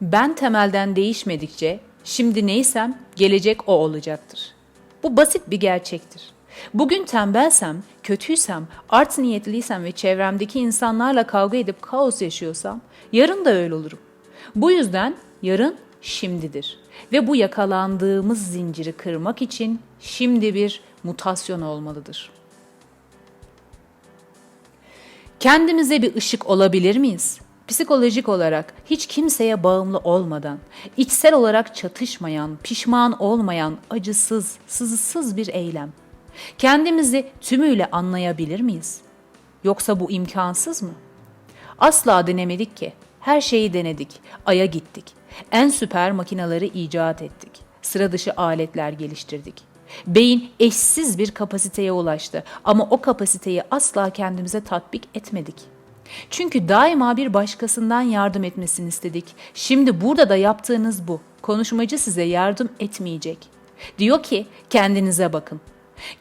Ben temelden değişmedikçe şimdi neysem gelecek o olacaktır. Bu basit bir gerçektir. Bugün tembelsem, kötüysem, art niyetliysem ve çevremdeki insanlarla kavga edip kaos yaşıyorsam yarın da öyle olurum. Bu yüzden yarın şimdidir. Ve bu yakalandığımız zinciri kırmak için şimdi bir mutasyon olmalıdır. Kendimize bir ışık olabilir miyiz? Psikolojik olarak hiç kimseye bağımlı olmadan, içsel olarak çatışmayan, pişman olmayan, acısız, sızısız bir eylem. Kendimizi tümüyle anlayabilir miyiz? Yoksa bu imkansız mı? Asla denemedik ki. Her şeyi denedik. Ay'a gittik. En süper makinaları icat ettik. Sıra dışı aletler geliştirdik. Beyin eşsiz bir kapasiteye ulaştı ama o kapasiteyi asla kendimize tatbik etmedik. Çünkü daima bir başkasından yardım etmesini istedik. Şimdi burada da yaptığınız bu. Konuşmacı size yardım etmeyecek. Diyor ki kendinize bakın.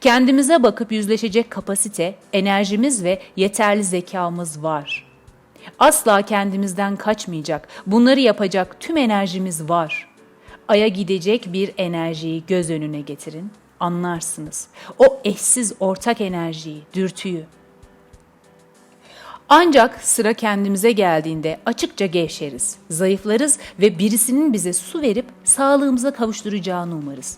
Kendimize bakıp yüzleşecek kapasite, enerjimiz ve yeterli zekamız var. Asla kendimizden kaçmayacak, bunları yapacak tüm enerjimiz var. Ay'a gidecek bir enerjiyi göz önüne getirin, anlarsınız. O eşsiz ortak enerjiyi, dürtüyü. Ancak sıra kendimize geldiğinde açıkça gevşeriz, zayıflarız ve birisinin bize su verip sağlığımıza kavuşturacağını umarız.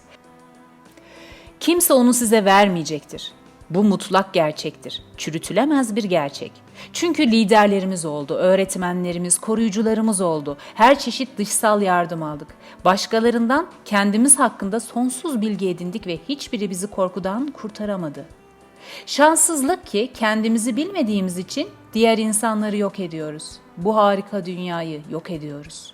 Kimse onu size vermeyecektir. Bu mutlak gerçektir. Çürütülemez bir gerçek. Çünkü liderlerimiz oldu, öğretmenlerimiz, koruyucularımız oldu. Her çeşit dışsal yardım aldık. Başkalarından kendimiz hakkında sonsuz bilgi edindik ve hiçbiri bizi korkudan kurtaramadı. Şanssızlık ki kendimizi bilmediğimiz için diğer insanları yok ediyoruz. Bu harika dünyayı yok ediyoruz.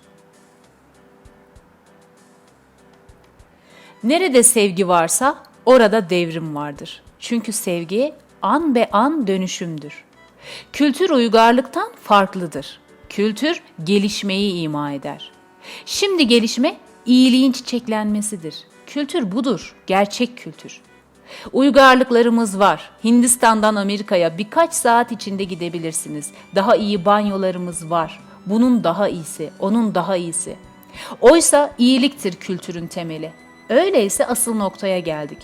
Nerede sevgi varsa orada devrim vardır. Çünkü sevgi an be an dönüşümdür. Kültür uygarlıktan farklıdır. Kültür gelişmeyi ima eder. Şimdi gelişme iyiliğin çiçeklenmesidir. Kültür budur, gerçek kültür. Uygarlıklarımız var. Hindistan'dan Amerika'ya birkaç saat içinde gidebilirsiniz. Daha iyi banyolarımız var. Bunun daha iyisi, onun daha iyisi. Oysa iyiliktir kültürün temeli. Öyleyse asıl noktaya geldik.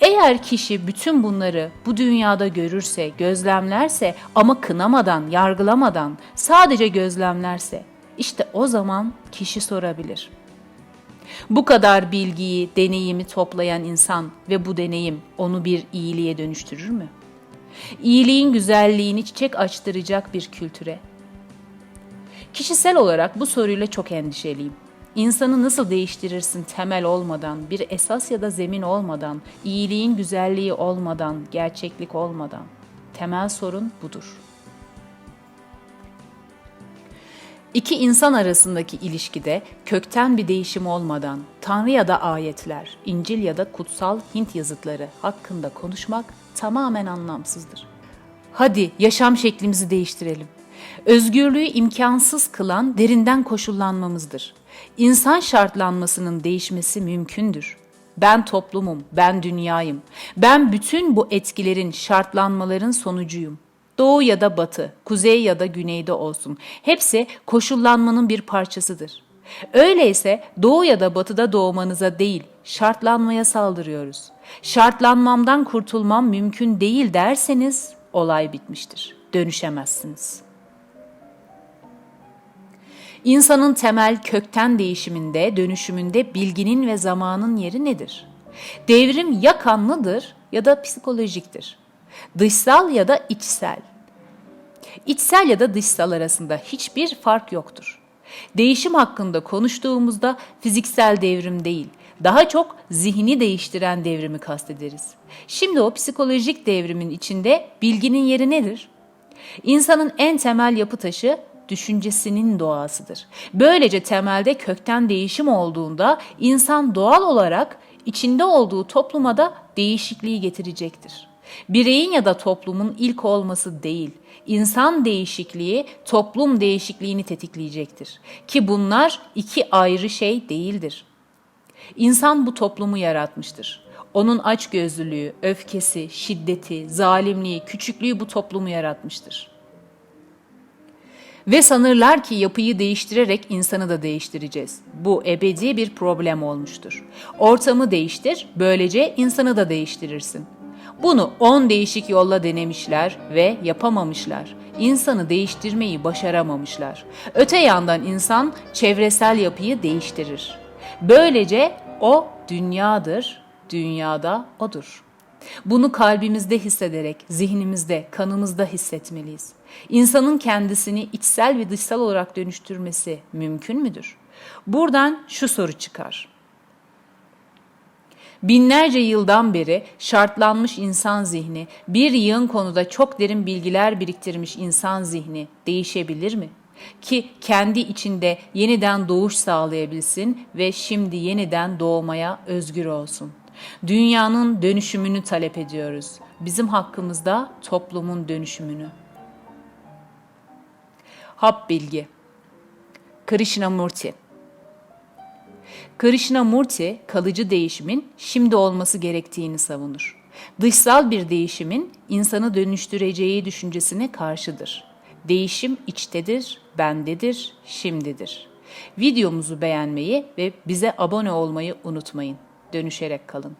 Eğer kişi bütün bunları bu dünyada görürse, gözlemlerse ama kınamadan, yargılamadan sadece gözlemlerse işte o zaman kişi sorabilir. Bu kadar bilgiyi, deneyimi toplayan insan ve bu deneyim onu bir iyiliğe dönüştürür mü? İyiliğin güzelliğini çiçek açtıracak bir kültüre. Kişisel olarak bu soruyla çok endişeliyim. İnsanı nasıl değiştirirsin temel olmadan, bir esas ya da zemin olmadan, iyiliğin güzelliği olmadan, gerçeklik olmadan? Temel sorun budur. İki insan arasındaki ilişkide kökten bir değişim olmadan Tanrı ya da ayetler, İncil ya da kutsal Hint yazıtları hakkında konuşmak tamamen anlamsızdır. Hadi yaşam şeklimizi değiştirelim. Özgürlüğü imkansız kılan derinden koşullanmamızdır. İnsan şartlanmasının değişmesi mümkündür. Ben toplumum, ben dünyayım. Ben bütün bu etkilerin, şartlanmaların sonucuyum. Doğu ya da batı, kuzey ya da güneyde olsun. Hepsi koşullanmanın bir parçasıdır. Öyleyse doğu ya da batıda doğmanıza değil, şartlanmaya saldırıyoruz. Şartlanmamdan kurtulmam mümkün değil derseniz olay bitmiştir. Dönüşemezsiniz.'' İnsanın temel kökten değişiminde, dönüşümünde bilginin ve zamanın yeri nedir? Devrim ya kanlıdır ya da psikolojiktir. Dışsal ya da içsel. İçsel ya da dışsal arasında hiçbir fark yoktur. Değişim hakkında konuştuğumuzda fiziksel devrim değil, daha çok zihni değiştiren devrimi kastederiz. Şimdi o psikolojik devrimin içinde bilginin yeri nedir? İnsanın en temel yapı taşı düşüncesinin doğasıdır. Böylece temelde kökten değişim olduğunda insan doğal olarak içinde olduğu topluma da değişikliği getirecektir. Bireyin ya da toplumun ilk olması değil, insan değişikliği toplum değişikliğini tetikleyecektir. Ki bunlar iki ayrı şey değildir. İnsan bu toplumu yaratmıştır. Onun açgözlülüğü, öfkesi, şiddeti, zalimliği, küçüklüğü bu toplumu yaratmıştır. Ve sanırlar ki yapıyı değiştirerek insanı da değiştireceğiz. Bu ebedi bir problem olmuştur. Ortamı değiştir, böylece insanı da değiştirirsin. Bunu 10 değişik yolla denemişler ve yapamamışlar. İnsanı değiştirmeyi başaramamışlar. Öte yandan insan çevresel yapıyı değiştirir. Böylece o dünyadır, dünyada odur. Bunu kalbimizde hissederek, zihnimizde, kanımızda hissetmeliyiz. İnsanın kendisini içsel ve dışsal olarak dönüştürmesi mümkün müdür? Buradan şu soru çıkar. Binlerce yıldan beri şartlanmış insan zihni, bir yığın konuda çok derin bilgiler biriktirmiş insan zihni değişebilir mi? Ki kendi içinde yeniden doğuş sağlayabilsin ve şimdi yeniden doğmaya özgür olsun. Dünyanın dönüşümünü talep ediyoruz. Bizim hakkımızda toplumun dönüşümünü. Hap bilgi Krishnamurti Krishnamurti kalıcı değişimin şimdi olması gerektiğini savunur. Dışsal bir değişimin insanı dönüştüreceği düşüncesine karşıdır. Değişim içtedir, bendedir, şimdidir. Videomuzu beğenmeyi ve bize abone olmayı unutmayın. Dönüşerek kalın.